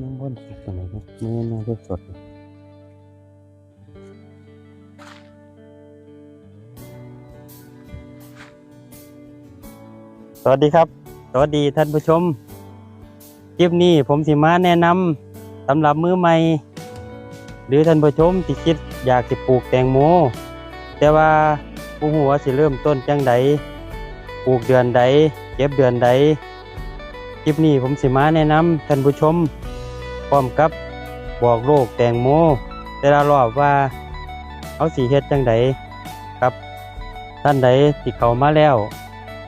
น้ำบนสดอะไรครับไม่น่าจะสดสวัสดีครับ สวัสดีท่านผู้ชม คลิปนี้ผมสิมาแนะนำสำหรับมือใหม่ หรือท่านผู้ชมที่คิดอยากสิปลูกแตงโม แต่ว่าผู้หัวาสิเริ่มต้นจังใดปลูกเดือนใดเก็บเดือนใดคลิปนี้ผมสิมาแนะนำท่านผู้ชม ร้อมกับบอกโลกแตงโมแต่ละรอบว่าเขาสีเฮ็ดจังใดครับท่านใดที่เขามาแล้ว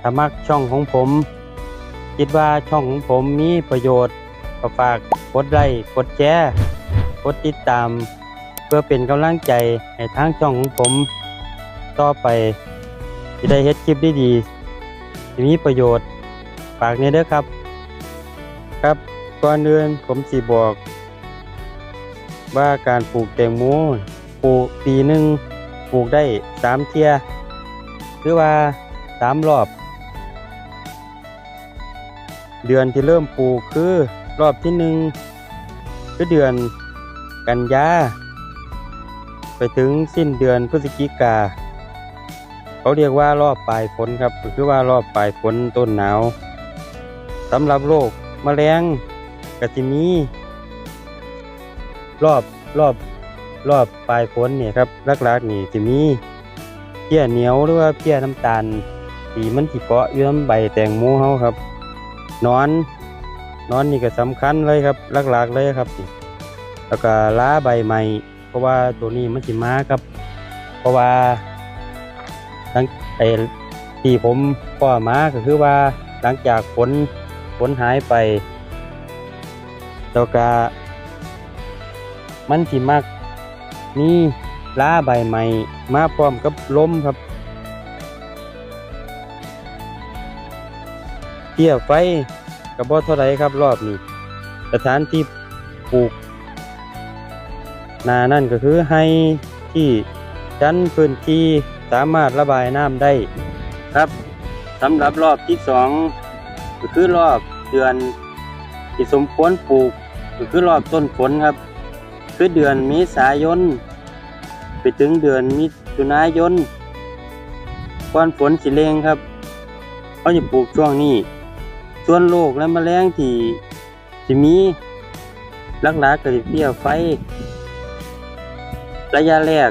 ถ้ามักช่องของผม คิดว่าช่องของผมมีประโยชน์ก็ฝากกดไลค์กดแชร์กดติดตาม เพื่อเป็นกำลังใจให้ทางช่องของผม ต่อไปจะได้เฮ็ดคลิปดีๆที่มีประโยชน์ฝากเนี่ยเด้อครับครับ ก่อนอื่นผมสิบอก ว่าการปลูกแตงโมปลูกปีหนึ่งปลูกได้สามเทียหรือว่าสามรอบ เดือนที่เริ่มปลูกคือรอบที่หนึ่งคือเดือนกันยาไปถึงสิ้นเดือนพฤศจิกา เขาเรียกว่ารอบปลายฝนครับ คือว่ารอบปลายฝนต้นหนาวสำหรับโรคแมลง กะจิมีรอบรอบรอบปลายฝนเนี่ยครับลักๆนี่จะมีเพี้ยเหนียวหรือว่าเพี้ยน้ำตาลที่มันที่เกาะอยู่น้ำใบแตงโมเฮาครับนอนนอนนี่ก็สำคัญเลยครับลักๆเลยครับแล้วก็ล้าใบใหม่ เพราะว่าตัวนี้มันสิมาครับ เพราะว่าหลังไอ้ที่ผมพ่อมาก็คือว่าหลังจากฝนฝนหายไป แล้วก็มันสิมักมีล้าใบใหม่มาพร้อมกับลมครับเที่ยไฟกับบ่เท่าไรครับรอบนี้สถานที่ปลูก นานั่นก็คือให้ที่ชั้นพื้นที่สามารถระบายน้ำได้ครับสำหรับรอบที่สองก็คือรอบเดือนที่สมควรปลูก ก็คือรอบต้นฝนครับ คือเดือนเมษายน ไปถึงเดือนมิถุนายนก่อนฝนสิเลงครับเขาจะปลูกช่วงนี้ส่วนโรคและแมลงที่ที่มีลักลักๆก็สิเพี้ยไฟ ระยะแรก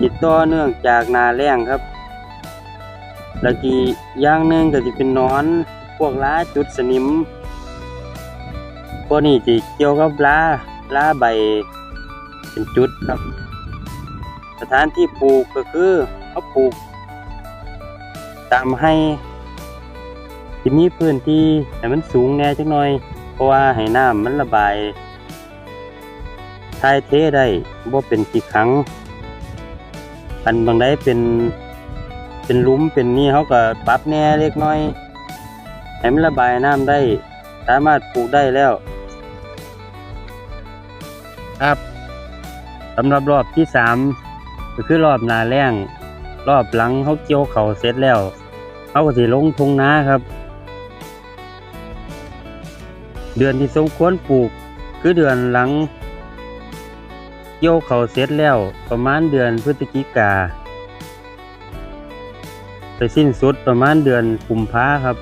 ติดต่อเนื่องจากนาแรงครับแล้วกีย่างหนึ่งก็จะเป็นนอน พวกล้าจุดสนิม พวกนี้จะเกี่ยวกับลาลาใบเป็นจุดครับ สถานที่ปลูกก็คือเขาปลูก ตามให้ที่มีพื้นที่ให้มันสูงแน่จักหน่อย เพราะว่าให้น้ำมันระบายทายเทได้บ่เป็นขี้ขังอันบางได้เป็นเป็นลุมเป็นนี่เขาก็ปรับแน่เล็กน้อยให้มันระบายน้ำได้ สามารถปลูกได้แล้ว ครับสำหรับรอบที่สามก็คือรอบนาแล้งรอบหลังเขาเกี่ยวเขาเสร็จแล้วเขาก็สิลงทงนาครับ เดือนที่สมควรปลูก คือเดือนหลังเกี่ยวเขาเสร็จแล้วประมาณเดือนพฤศจิกาไปสิ้นสุดประมาณเดือนกุมภาครับ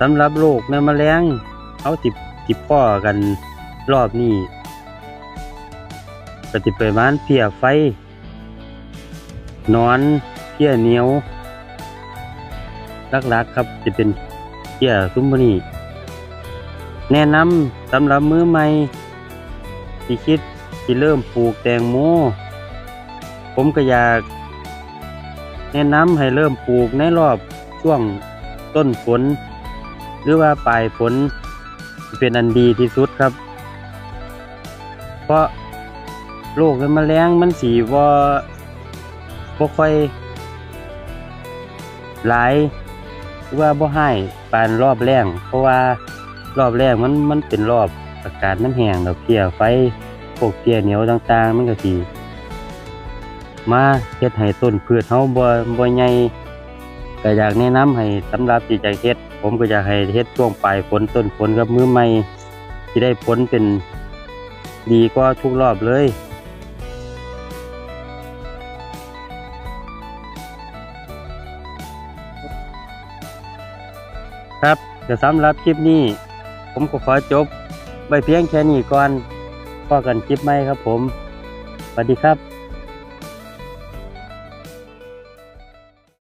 สำหรับโรคในแมลงเขาติดติดพ่อกันรอบนี้ ก็จะไปบ้านเพียไฟ นอนเพียเหนียวลักๆครับจะเป็นเพียซุ้มพนี่แนะนำสำหรับมือใหม่ที่คิดที่เริ่มปลูกแตงโมผมก็อยากแนะนำให้เริ่มปลูกในรอบช่วงต้นฝน หรือว่าปลายฝนเป็นอันดีที่สุดครับ เพราะ โรคและแมลงมันสีว่าบ่ค่อยหลายหรือว่าบ่ให้ปานรอบแรงเพราะว่ารอบแรกมันมันเป็นรอบอากาศมันแห้งแล้วเพียไฟพวกเพียเหนียวต่างๆ มันก็สิมาเฮ็ดให้ต้นพืชเฮาบ่บ่ใหญ่ก็อยากแนะนำให้สำหรับที่จะเฮ็ด ผมก็อยากให้เฮ็ดช่วงปลายฝนต้นฝนกับมือใหม่ที่ได้ผลเป็นดีกว่าทุกรอบเลย ครับแต่สำหรับคลิปนี้ ผมก็ขอจบ ไว้เพียงแค่นี้ก่อนพอกันคลิปใหม่ครับผมสวัสดีครับ